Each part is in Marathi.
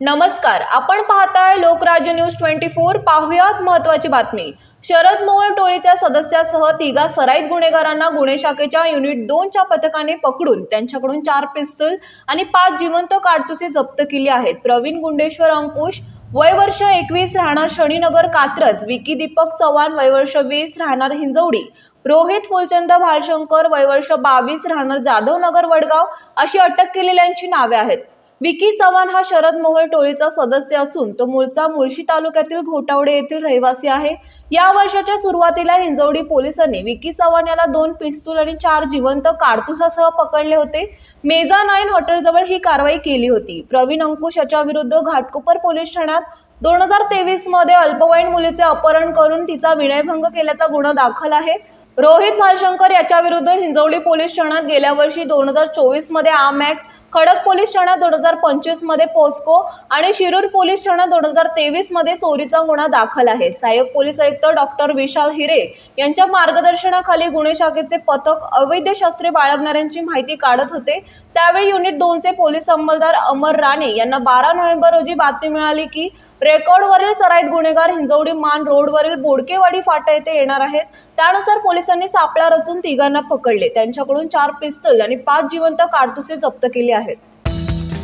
नमस्कार आपण पाहताय लोकराज्य न्यूज ट्वेंटी फोर. पाहुयात महत्वाची बातमी. शरद मोहोळ टोळीच्या सदस्यासह तिघा सराईत गुन्हेगारांना गुन्हे शाखेच्या युनिट दोनच्या पथकाने पकडून त्यांच्याकडून चार पिस्तूल आणि पाच जिवंत काडतुसे जप्त केली आहेत. प्रवीण गुंडेश्वर अंकुश वय वर्ष एकवीस राहणार शनीनगर कात्रज विकी दीपक चव्हाण वय वर्ष वीस राहणार हिंजवडी रोहित फुलचंद भालशंकर वय वर्ष बावीस राहणार जाधवनगर वडगाव अशी अटक केलेल्यांची नावे आहेत. विकी चव्हाण हा शरद मोहोळ टोळीचा सदस्य असून तो मूळचा मुळशी तालुक्यातील घोटावडे येथील रहिवासी आहे. या वर्षाच्या सुरुवातीला हिंजवडी पोलिसांनी विकी चव्हाण याला दोन पिस्तूल आणि चार जिवंत कारतुसासह पकडले होते. मेजा नाईन हॉटेलजवळ ही कारवाई केली होती. प्रवीण अंकुश याच्या विरुद्ध घाटकोपर पोलीस ठाण्यात दोन हजार तेवीसमध्ये अल्पवयीन मुलीचे अपहरण करून तिचा विनयभंग केल्याचा गुन्हा दाखल आहे. रोहित भालशंकर याच्या विरुद्ध हिंजवडी पोलीस ठाण्यात गेल्या वर्षी दोन हजार चोवीसमध्ये आम ऍक्ट खडक पोलीस ठाण्यात दोन हजार पंचवीसमध्ये पोस्को आणि शिरूर पोलीस ठाण्यात दोन हजार तेवीसमध्ये चोरीचा गुन्हा दाखल आहे. सहाय्यक पोलीस आयुक्त डॉक्टर विशाल हिरे यांच्या मार्गदर्शनाखाली गुन्हे शाखेचे पथक अवैध शस्त्रे बाळगणाऱ्यांची माहिती काढत होते. त्यावेळी युनिट दोनचे पोलीस अंमलदार अमर राणे यांना बारा नोव्हेंबर रोजी बातमी मिळाली की रेकॉर्डवरील सराईत गुन्हेगार हिंजवडी मान रोडवरील बोडकेवाडी फाटा येथे येणार आहेत. त्यानुसार पोलिसांनी सापळा रचून तिघांना पकडले. त्यांच्याकडून चार पिस्तल आणि पाच जिवंत काडतुसे जप्त केले आहेत.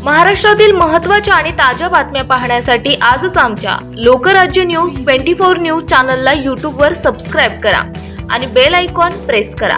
महाराष्ट्रातील महत्त्वाच्या आणि ताज्या बातम्या पाहण्यासाठी आजच आमच्या Lokrajya news twenty four news चॅनलला यूट्यूबवर सबस्क्राईब करा आणि बेल आयकॉन प्रेस करा.